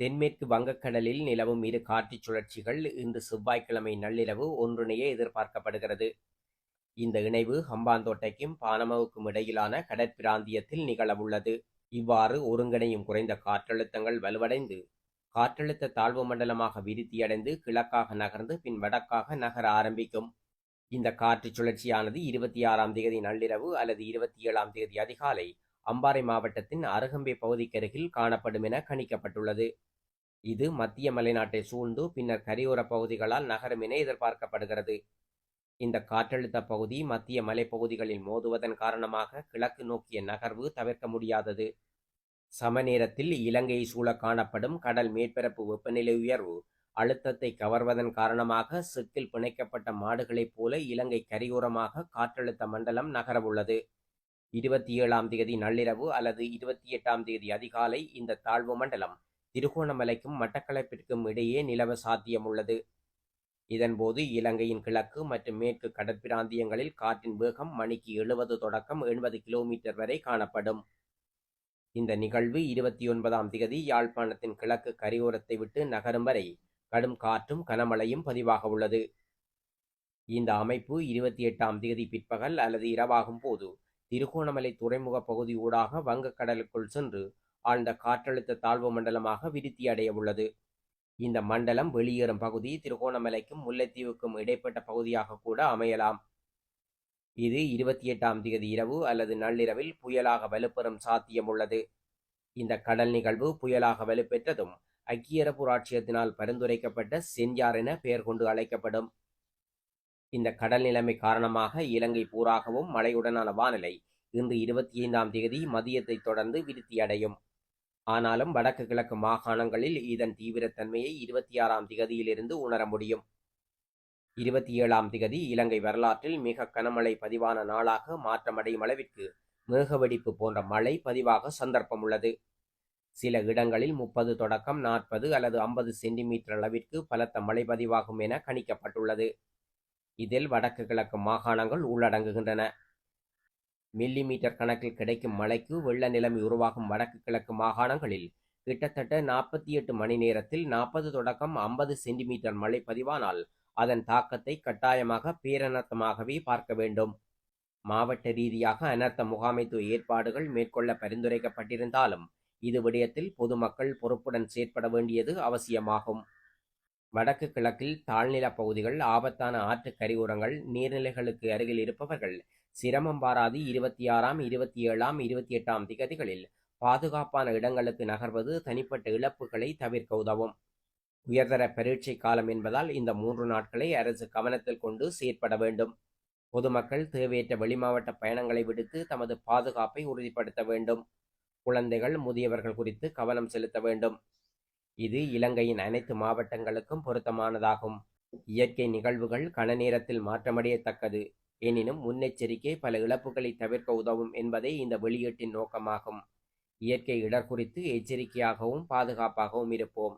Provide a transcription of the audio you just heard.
தென்மேற்கு வங்கக்கடலில் நிலவும் இரு காற்றுச் சுழற்சிகள் இன்று செவ்வாய்க்கிழமை நள்ளிரவு ஒன்றிணைய எதிர்பார்க்கப்படுகிறது. இந்த இணைவு ஹம்பாந்தோட்டைக்கும் பானமவுக்கும் இடையிலான கடற்பிராந்தியத்தில் நிகழவுள்ளது. இவ்வாறு ஒருங்கிணையும் குறைந்த காற்றழுத்தங்கள் வலுவடைந்து காற்றழுத்த தாழ்வு மண்டலமாக விருத்தியடைந்து கிழக்காக நகர்ந்து பின் வடக்காக நகர ஆரம்பிக்கும். இந்த காற்று சுழற்சியானது இருபத்தி ஆறாம் தேதி நள்ளிரவு அல்லது இருபத்தி ஏழாம் தேதி அதிகாலை அம்பாறை மாவட்டத்தின் அருகம்பே பகுதிக்கருகில் காணப்படும் என கணிக்கப்பட்டுள்ளது. இது மத்திய மலைநாட்டை சூழ்ந்து பின்னர் கரையோர பகுதிகளால் நகரும் என எதிர்பார்க்கப்படுகிறது. இந்த காற்றழுத்த பகுதி மத்திய மலைப்பகுதிகளில் மோதுவதன் காரணமாக கிழக்கு நோக்கிய நகர்வு தவிர்க்க முடியாதது. சமநேரத்தில் இலங்கையை சூழ காணப்படும் கடல் மேற்பரப்பு வெப்பநிலை உயர்வு அழுத்தத்தை கவர்வதன் காரணமாக சிக்கில் பிணைக்கப்பட்ட மாடுகளைப் போல இலங்கை கரையோரமாக காற்றழுத்த மண்டலம் நகரவுள்ளது. இருபத்தி ஏழாம் தேதி நள்ளிரவு அல்லது இருபத்தி எட்டாம் தேதி அதிகாலை இந்த தாழ்வு மண்டலம் திருகோணமலைக்கும் மட்டக்களப்பிற்கும் இடையே நிலவ சாத்தியம் உள்ளது. இதன்போது இலங்கையின் கிழக்கு மற்றும் மேற்கு கடற்பிராந்தியங்களில் காற்றின் வேகம் மணிக்கு எழுபது தொடக்கம் எண்பது கிலோமீட்டர் வரை காணப்படும். இந்த நிகழ்வு இருபத்தி ஒன்பதாம் தேதி யாழ்ப்பாணத்தின் கிழக்கு கரையோரத்தை விட்டு நகரும் வரை கடும் காற்றும் கனமழையும் பதிவாக உள்ளது. இந்த அமைப்பு இருபத்தி எட்டாம் தேதி பிற்பகல் அல்லது இரவாகும் போது திருகோணமலை துறைமுக பகுதி ஊடாக வங்கக்கடலுக்குள் சென்று ஆழ்ந்த காற்றழுத்த தாழ்வு மண்டலமாக விருத்தி அடைய உள்ளது. இந்த மண்டலம் வெளியேறும் பகுதி திருகோணமலைக்கும் முல்லைத்தீவுக்கும் இடைப்பட்ட பகுதியாக கூட அமையலாம். இது இருபத்தி எட்டாம் தேதி இரவு அல்லது நள்ளிரவில் புயலாக வலுப்பெறும் சாத்தியம் உள்ளது. இந்த கடல் நிகழ்வு புயலாக வலுப்பெற்றதும் ஐக்கிய அரபு பரிந்துரைக்கப்பட்ட செஞ்சார் என பெயர் கொண்டு அழைக்கப்படும். இந்த கடல் நிலைமை காரணமாக இலங்கை பூராகவும் மழையுடனான வானிலை இன்று இருபத்தி ஐந்தாம் தேதி மதியத்தை தொடர்ந்து விருத்தியடையும் ஆனாலும் வடக்கு கிழக்கு மாகாணங்களில் இதன் தீவிரத்தன்மையை இருபத்தி ஆறாம் திகதியிலிருந்து உணர முடியும். இருபத்தி ஏழாம் திகதி இலங்கை வரலாற்றில் மிக கனமழை பதிவான நாளாக மாற்றமடையும் அளவிற்கு மேகவெடிப்பு போன்ற மழை பதிவாக சந்தர்ப்பம் உள்ளது. சில இடங்களில் முப்பது தொடக்கம் நாற்பது அல்லது ஐம்பது சென்டிமீட்டர் அளவிற்கு பலத்த மழை பதிவாகும் என கணிக்கப்பட்டுள்ளது. இதில் வடக்கு கிழக்கு மாகாணங்கள் உள்ளடங்குகின்றன. மில்லி மீட்டர் கணக்கில் கிடைக்கும் மழைக்கு வெள்ள நிலைமை உருவாகும் வடக்கு கிழக்கு மாகாணங்களில் கிட்டத்தட்ட நாற்பத்தி எட்டு மணி நேரத்தில் நாற்பது தொடக்கம் ஐம்பது சென்டிமீட்டர் மழை பதிவானால் அதன் தாக்கத்தை கட்டாயமாக பேரனர்த்தமாகவே பார்க்க வேண்டும். மாவட்ட ரீதியாக அனர்த்த முகாமைத்துவ ஏற்பாடுகள் மேற்கொள்ள பரிந்துரைக்கப்பட்டிருந்தாலும் இது விடயத்தில் பொதுமக்கள் பொறுப்புடன் செயற்பட வேண்டியது அவசியமாகும். வடக்கு கிழக்கில் தாழ்நில பகுதிகள் ஆபத்தான ஆற்று கரையோரங்கள் நீர்நிலைகளுக்கு அருகில் இருப்பவர்கள். சிரமம் பாராது இருபத்தி ஆறாம் இருபத்தி ஏழாம் இருபத்தி எட்டாம் திகதிகளில் பாதுகாப்பான இடங்களுக்கு நகர்வது தனிப்பட்ட இழப்புகளை தவிர்க்க உதவும். உயர்தர பரீட்சை காலம் என்பதால் இந்த மூன்று நாட்களை அரசு கவனத்தில் கொண்டு செயற்பட வேண்டும். பொதுமக்கள் தேவையற்ற வெளிமாவட்ட பயணங்களை விடுத்து தமது பாதுகாப்பை உறுதிப்படுத்த வேண்டும். குழந்தைகள் முதியவர்கள் குறித்து கவனம் செலுத்த வேண்டும். இது இலங்கையின் அனைத்து மாவட்டங்களுக்கும் பொருத்தமானதாகும். இயற்கை நிகழ்வுகள் கன நேரத்தில் மாற்றமடையத்தக்கது. எனினும் முன்னெச்சரிக்கை பல இழப்புகளை தவிர்க்க உதவும் என்பதே இந்த வெளியீட்டின் நோக்கமாகும். இயற்கை இடர் குறித்து எச்சரிக்கையாகவும் பாதுகாப்பாகவும் இருப்போம்.